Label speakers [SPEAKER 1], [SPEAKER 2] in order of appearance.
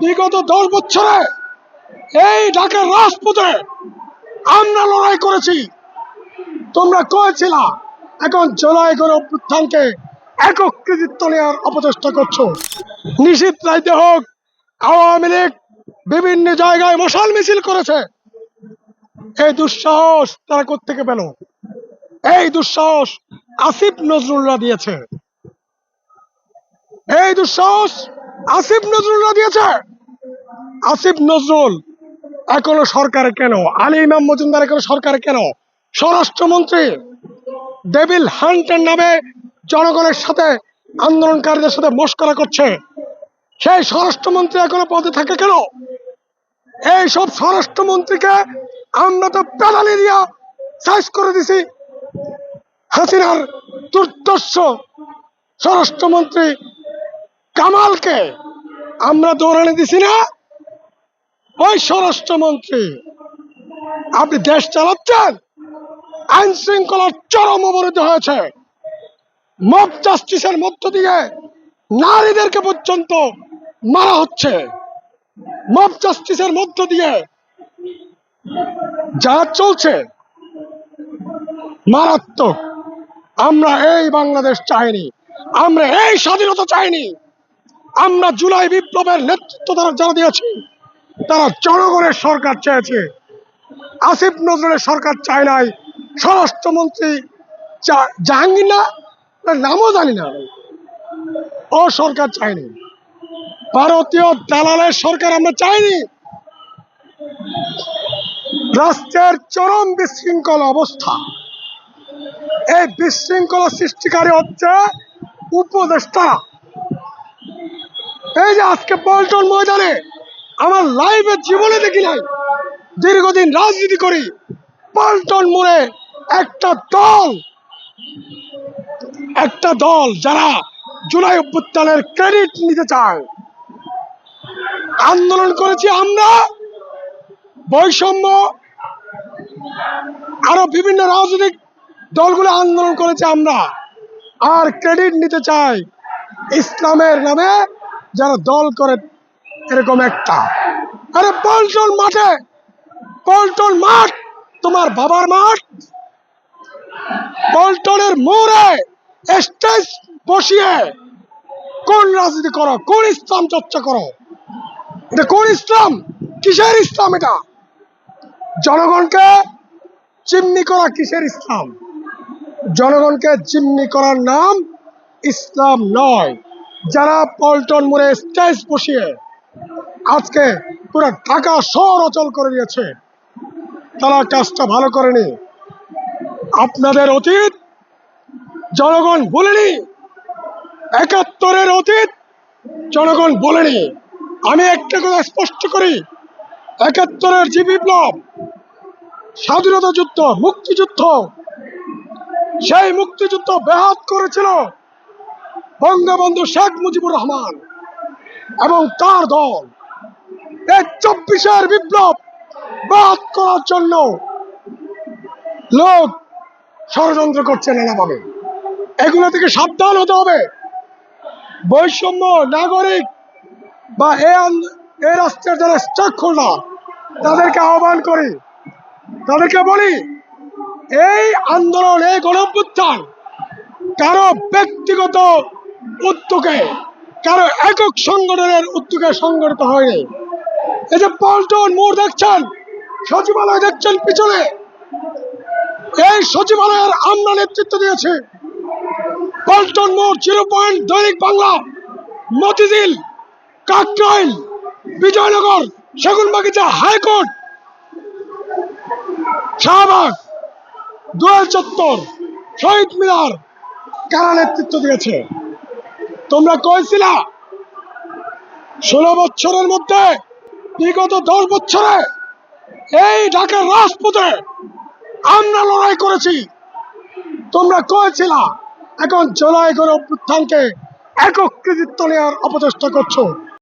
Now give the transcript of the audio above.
[SPEAKER 1] বিগত দশ বছরে এই ঢাকার রাজপথে আমরা লড়াই করেছি। তোমরা কয়েছিলা এখন জুলাই করে অভ্যুত্থানকে একক কৃতিত্ব নেওয়ার অপচেষ্টা করছ। নিষিদ্ধ রাইতে হোক, আওয়ামী লীগ বিভিন্ন জায়গায় মশাল মিছিল করেছে। এই দুঃসাহস তারা কোত্থেকে পেল? এই দুঃসাহস আসিফ নজরুল্লাহ দিয়েছে। এই দুঃসাহস আসিফ নজরুল্লাহ দিয়েছে। আসিফ নজরুল, এখনও সরকারে কেন? আলী ইমাম মজুমদার এখনও সরকারে কেন? স্বরাষ্ট্রমন্ত্রী ডেভিল হান্টের নামে জনগণের সাথে আন্দোলনকারীদের সাথে মস্করা করছে। সেই স্বরাষ্ট্রমন্ত্রী এখনও পদে থাকে কেন? এই সব স্বরাষ্ট্রমন্ত্রীকে আমরা তো পেলালি দিয়া সাইজ করে দিছি। হাসিনার দুর্দর্শ স্বরাষ্ট্রমন্ত্রী কামালকে আমরা দৌড়ানে দিছি না। ওই স্বরাষ্ট্রমন্ত্রী? আপনি দেশ চালাচ্ছেন? আইন শৃঙ্খলার চরম অবরোধ হয়েছে। মব জাস্টিসের মধ্য দিয়ে নারীদেরকে পর্যন্ত মারা হচ্ছে। মব জাস্টিসের মধ্য দিয়ে যা চলছে মারাত্মক। আমরা এই বাংলাদেশ চাইনি। আমরা এই স্বাধীনতা চাইনি। আমরা জুলাই বিপ্লবের নেতৃত্ব তারা যারা দিয়েছি তারা জনগণের সরকার চেয়েছে আসিফ নজরুলের সরকার চায় নাই। স্বরাষ্ট্রমন্ত্রী জাহাঙ্গীর না নামও জানি না ও সরকার চায়নি ভারতীয় দালালের সরকার আমরা চাইনি। রাষ্ট্রের চরম বিশৃঙ্খল অবস্থা। এই বিশৃঙ্খলা সৃষ্টিকারী হচ্ছে উপদেষ্টা। এই যে আজকে পল্টন ময়দানে আমার লাইভে জীবনে দেখি নাই। দীর্ঘদিন রাজনীতি করি, পল্টন মোড়ে একটা দল একটা দল যারা জুলাই অভ্যুত্থানের ক্রেডিট নিতে চায়। আন্দোলন করেছি আমরা, বৈষম্য, আরও বিভিন্ন রাজনৈতিক দলগুলো আন্দোলন করেছে আমরা। আর ক্রেডিট নিতে চাই ইসলামের নামে, যারা দল করে এরকম একটা। আরে পল্টন মাঠে। পল্টন মাঠ। তোমার বাবার মাঠ। পল্টনের মোড়ে স্টেজ বসিয়ে কোন রাজনীতি করো? কোন ইসলাম চর্চা করো? এটা কোন ইসলাম? কিসের ইসলাম এটা? জনগণকে চিমনি করা কিসের ইসলাম? জনগণকে চিমনি করার নাম ইসলাম নয়। যারা পল্টন মোড়ে স্টেজ বসিয়ে আজকে পুরো ঢাকা শহর অচল করে দিয়েছে। তারা কাজটা ভালো করেনি। আপনাদের অতীত, জনগণ বলেনি। একাত্তরের অতীত, জনগণ বলেনি। আমি একটা কথা স্পষ্ট করি, একাত্তরের যে বিপ্লব, স্বাধীনতা যুদ্ধ, মুক্তিযুদ্ধ, সেই মুক্তিযুদ্ধ ব্যাহত করেছিল বঙ্গবন্ধু শেখ মুজিবুর রহমান এবং তার দল। এই চব্বিশের বিপ্লব ব্যাহত করার জন্য লোক ষড়যন্ত্র করছে নানাভাবে। এগুলো থেকে সাবধান হতে হবে। বৈষম্য, নাগরিক বা এ রাষ্ট্রের যারা স্টক হোল্ডার তাদেরকে আহ্বান করি। তাদেরকে বলি, এই আন্দোলন, এই গণঅভ্যুত্থান কারও ব্যক্তিগত উদ্যোগে, কারও একক সংগঠনের উদ্যোগে সংগঠিত হয়নি। এই যে পল্টন মোড় দেখছেন, সচিবালয় দেখছেন পিছনে। এই সচিবালয়ের আমরা নেতৃত্ব দিয়েছি। পল্টন মোড়, zero point, Dainik Bangla, Motijheel, Kakrail, Bijoynagar, Segunbagicha High Court, Shahbag, Doel Chattar, Shahid মিনার, কারা নেতৃত্ব দিয়েছে? তোমরা কইছিলা, ষোলো বছরের মধ্যে বিগত দশ বছরে এই ঢাকার রাজপথে আমরা লড়াই করেছি। তোমরা কয়েছিল এখন জলায় করে অভ্যুত্থানকে একক কৃতিত্ব নেওয়ার অপচেষ্টা করছ।